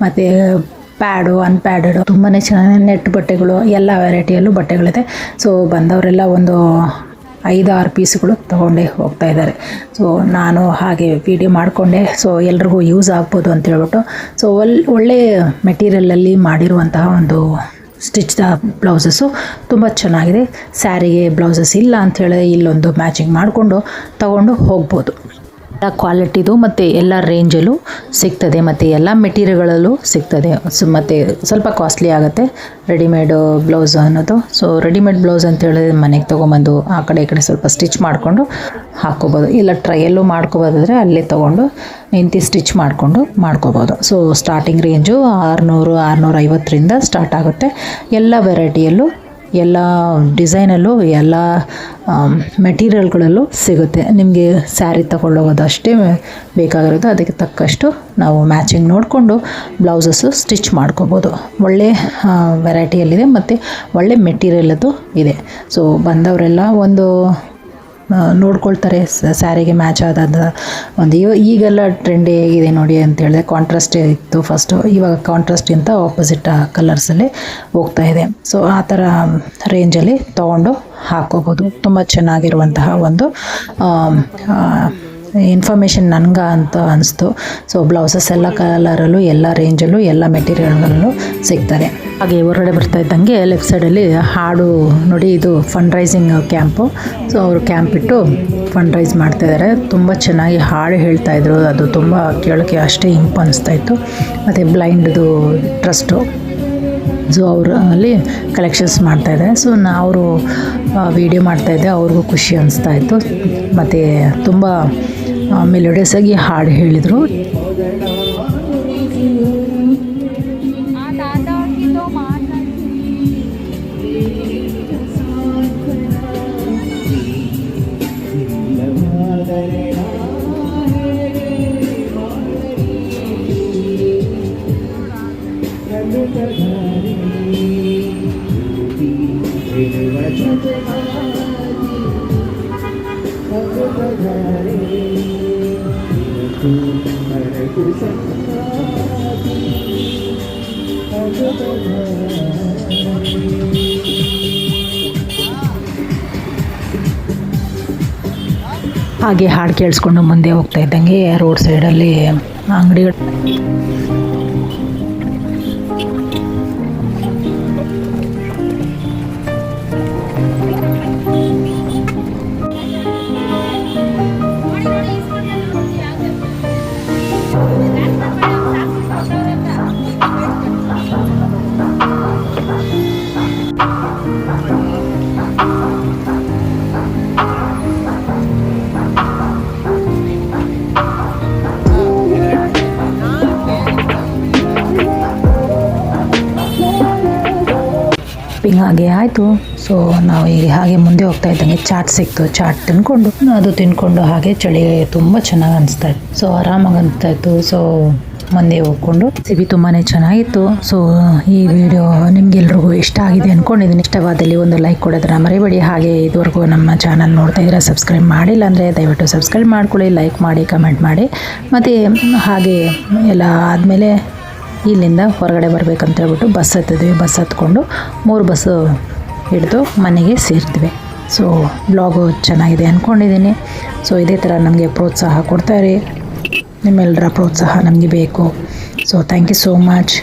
ಮತ್ತು ಪ್ಯಾಡು ಅನ್ಪ್ಯಾಡೆಡು ತುಂಬಾ ಚೆನ್ನಾಗಿ ನೆಟ್ ಬಟ್ಟೆಗಳು, ಎಲ್ಲ ವೆರೈಟಿಯಲ್ಲೂ ಬಟ್ಟೆಗಳಿದೆ. ಸೊ ಬಂದವರೆಲ್ಲ ಒಂದು ಐದು ಆರು ಪೀಸ್ಗಳು ತೊಗೊಂಡೇ ಹೋಗ್ತಾ ಇದ್ದಾರೆ. ಸೊ ನಾನು ಹಾಗೆ ವಿಡಿಯೋ ಮಾಡಿಕೊಂಡೆ. ಸೊ ಎಲ್ರಿಗೂ ಯೂಸ್ ಆಗ್ಬೋದು ಅಂತ ಹೇಳ್ಬಿಟ್ಟು. ಸೊ ಒಲ್, ಒಳ್ಳೆ ಮೆಟೀರಿಯಲಲ್ಲಿ ಮಾಡಿರುವಂತಹ ಒಂದು ಸ್ಟಿಚ್ದ ಬ್ಲೌಸಸ್ಸು ತುಂಬ ಚೆನ್ನಾಗಿದೆ. ಸ್ಯಾರಿಗೆ ಬ್ಲೌಸಸ್ ಇಲ್ಲ ಅಂಥೇಳಿ ಇಲ್ಲೊಂದು ಮ್ಯಾಚಿಂಗ್ ಮಾಡಿಕೊಂಡು ತಗೊಂಡು ಹೋಗ್ಬೋದು. ಕ್ವಾಲಿಟಿದು ಮತ್ತು ಎಲ್ಲ ರೇಂಜಲ್ಲೂ ಸಿಗ್ತದೆ. ಮತ್ತು ಎಲ್ಲ ಮೆಟೀರಿಯಲ್ಗಳಲ್ಲೂ ಸಿಗ್ತದೆ. ಸೊ ಮತ್ತು ಸ್ವಲ್ಪ ಕಾಸ್ಟ್ಲಿ ಆಗುತ್ತೆ. ರೆಡಿಮೇಡ್ ಬ್ಲೌಸ್ ಅನ್ನೋದು. ಸೊ ರೆಡಿಮೇಡ್ ಬ್ಲೌಸ್ ಅಂತ ಹೇಳಿದ್ರೆ ಮನೆಗೆ ತೊಗೊಂಬಂದು ಆ ಕಡೆ ಈ ಕಡೆ ಸ್ವಲ್ಪ ಸ್ಟಿಚ್ ಮಾಡಿಕೊಂಡು ಹಾಕ್ಕೋಬೋದು ಇಲ್ಲ ಟ್ರೈಯಲ್ಲೂ ಮಾಡ್ಕೋಬೋದಾದ್ರೆ ಅಲ್ಲೇ ತೊಗೊಂಡು ನಿಂತು ಸ್ಟಿಚ್ ಮಾಡಿಕೊಂಡು ಮಾಡ್ಕೋಬೋದು. ಸೊ ಸ್ಟಾರ್ಟಿಂಗ್ ರೇಂಜು ಆರುನೂರು ಆರುನೂರ ಐವತ್ತರಿಂದ ಸ್ಟಾರ್ಟ್ ಆಗುತ್ತೆ. ಎಲ್ಲ ವೆರೈಟಿಯಲ್ಲೂ ಎಲ್ಲ ಡಿಸೈನಲ್ಲೂ, ಎಲ್ಲ ಮೆಟೀರಿಯಲ್ಗಳಲ್ಲೂ ಸಿಗುತ್ತೆ. ನಿಮಗೆ ಸ್ಯಾರಿ ತಗೊಳ್ಳೋಗೋದು ಅಷ್ಟೇ ಬೇಕಾಗಿರೋದು. ಅದಕ್ಕೆ ತಕ್ಕಷ್ಟು ನಾವು ಮ್ಯಾಚಿಂಗ್ ನೋಡಿಕೊಂಡು ಬ್ಲೌಸಸ್ಸು ಸ್ಟಿಚ್ ಮಾಡ್ಕೋಬೋದು. ಒಳ್ಳೆ ವೆರೈಟಿಯಲ್ಲಿದೆ ಮತ್ತು ಒಳ್ಳೆ ಮೆಟೀರಿಯಲದ್ದು ಇದೆ. ಸೊ ಬಂದವರೆಲ್ಲ ಒಂದು ನೋಡ್ಕೊಳ್ತಾರೆ ಸ್ಯಾರಿಗೆ ಮ್ಯಾಚ್ ಆದ ಒಂದು. ಇವ, ಈಗೆಲ್ಲ ಟ್ರೆಂಡ್ ಹೇಗಿದೆ ನೋಡಿ ಅಂತ ಹೇಳಿದೆ ಕಾಂಟ್ರಾಸ್ಟ್ ಇತ್ತು ಫಸ್ಟು ಇವಾಗ ಕಾಂಟ್ರಾಸ್ಟ್ ಅಂತ ಆಪೋಸಿಟ್ ಕಲರ್ಸಲ್ಲಿ ಹೋಗ್ತಾ ಇದೆ. ಸೊ ಆ ಥರ ರೇಂಜಲ್ಲಿ ತೊಗೊಂಡು ಹಾಕೋಬೋದು. ತುಂಬ ಚೆನ್ನಾಗಿರುವಂತಹ ಒಂದು ಇನ್ಫಾರ್ಮೇಷನ್ ನನಗೆ ಅಂತ ಅನಿಸ್ತು. ಸೊ ಬ್ಲೌಸಸ್ ಎಲ್ಲ ಕಲರಲ್ಲೂ ಎಲ್ಲ ರೇಂಜಲ್ಲೂ ಎಲ್ಲ ಮೆಟೀರಿಯಲ್ಗಳಲ್ಲೂ ಸಿಗ್ತದೆ. ಹಾಗೆ ಹೊರಗಡೆ ಬರ್ತಾ ಇದ್ದಂಗೆ ಲೆಫ್ಟ್ ಸೈಡಲ್ಲಿ ಹಾಡು ನೋಡಿ, ಇದು ಫಂಡ್ ರೈಸಿಂಗ್ ಕ್ಯಾಂಪು ಸೊ ಅವರು ಕ್ಯಾಂಪ್ ಇಟ್ಟು ಫಂಡ್ ರೈಸ್ ಮಾಡ್ತಾಯಿದ್ದಾರೆ ತುಂಬ ಚೆನ್ನಾಗಿ ಹಾಡು ಹೇಳ್ತಾ ಇದ್ರು. ಅದು ತುಂಬ ಕೇಳೋಕ್ಕೆ ಅಷ್ಟೇ ಇಂಪು ಅನಿಸ್ತಾ ಇತ್ತು. ಮತ್ತು ಬ್ಲೈಂಡ್ದು ಟ್ರಸ್ಟು ಸೊ ಅವರು ಅಲ್ಲಿ ಕಲೆಕ್ಷನ್ಸ್ ಮಾಡ್ತಾಯಿದ್ದಾರೆ ಸೊ ನಾ ಅವರು ವೀಡಿಯೋ ಮಾಡ್ತಾಯಿದ್ದೆ ಅವ್ರಿಗೂ ಖುಷಿ ಅನಿಸ್ತಾ ಇತ್ತು. ಮತ್ತು ತುಂಬ ಮೆಲೋಡಿಯಸ್ ಆಗಿ ಹಾಡು ಹೇಳಿದರು. ಆ ತಾತವ್ರಿಗಿದ್ದು ಮಾತಾಡಿ ಹಾಗೆ ಹಾಡು ಕೇಳಿಸ್ಕೊಂಡು ಮುಂದೆ ಹೋಗ್ತಾ ಇದ್ದಂಗೆ ರೋಡ್ ಸೈಡಲ್ಲಿ ಅಂಗಡಿಗಳು ಆಯಿತು ಸೊ ನಾವು ಈಗ ಹಾಗೆ ಮುಂದೆ ಹೋಗ್ತಾ ಇದ್ದಂಗೆ ಚಾಟ್ ಸಿಕ್ತು. ಚಾಟ್ ತಿನ್ಕೊಂಡು ಅದು ತಿನ್ಕೊಂಡು ಹಾಗೆ ಚಳಿ ತುಂಬ ಚೆನ್ನಾಗಿ ಅನಿಸ್ತಾ ಇತ್ತು. ಸೊ ಆರಾಮಾಗಿ ಅನಿಸ್ತಾ ಇತ್ತು. ಸೊ ಮುಂದೆ ಹೋಗ್ಕೊಂಡು ಸಿಬಿ ತುಂಬಾ ಚೆನ್ನಾಗಿತ್ತು. ಸೊ ಈ ವಿಡಿಯೋ ನಿಮ್ಗೆಲ್ರಿಗೂ ಇಷ್ಟ ಆಗಿದೆ ಅನ್ಕೊಂಡಿದ್ದೀನಿ ಇಷ್ಟವಾದಲ್ಲಿ ಒಂದು ಲೈಕ್ ಕೊಡೋದನ್ನ ಮರಿಬೇಡಿ. ಹಾಗೆ ಇದುವರೆಗೂ ನಮ್ಮ ಚಾನಲ್ ನೋಡ್ತಾ ಇದ್ರೆ ಸಬ್ಸ್ಕ್ರೈಬ್ ಮಾಡಿಲ್ಲ ಅಂದರೆ ದಯವಿಟ್ಟು ಸಬ್ಸ್ಕ್ರೈಬ್ ಮಾಡ್ಕೊಳ್ಳಿ ಲೈಕ್ ಮಾಡಿ ಕಮೆಂಟ್ ಮಾಡಿ. ಮತ್ತು ಹಾಗೆ ಎಲ್ಲ ಆದಮೇಲೆ ಇಲ್ಲಿಂದ ಹೊರಗಡೆ ಬರಬೇಕಂತ ಹೇಳ್ಬಿಟ್ಟು ಬಸ್ ಹತ್ತಿದ್ವಿ. ಬಸ್ ಹತ್ಕೊಂಡು ಮೂರು ಬಸ್ಸು ಹಿಡಿದು ಮನೆಗೆ ಸೇರ್ತೀವಿ ಸೊ ಬ್ಲಾಗು ಚೆನ್ನಾಗಿದೆ ಅಂದ್ಕೊಂಡಿದ್ದೀನಿ ಸೊ ಇದೇ ಥರ ನಮಗೆ ಪ್ರೋತ್ಸಾಹ ಕೊಡ್ತಾರೆ. ನಿಮ್ಮೆಲ್ಲರ ಪ್ರೋತ್ಸಾಹ ನಮಗೆ ಬೇಕು. So thank you so much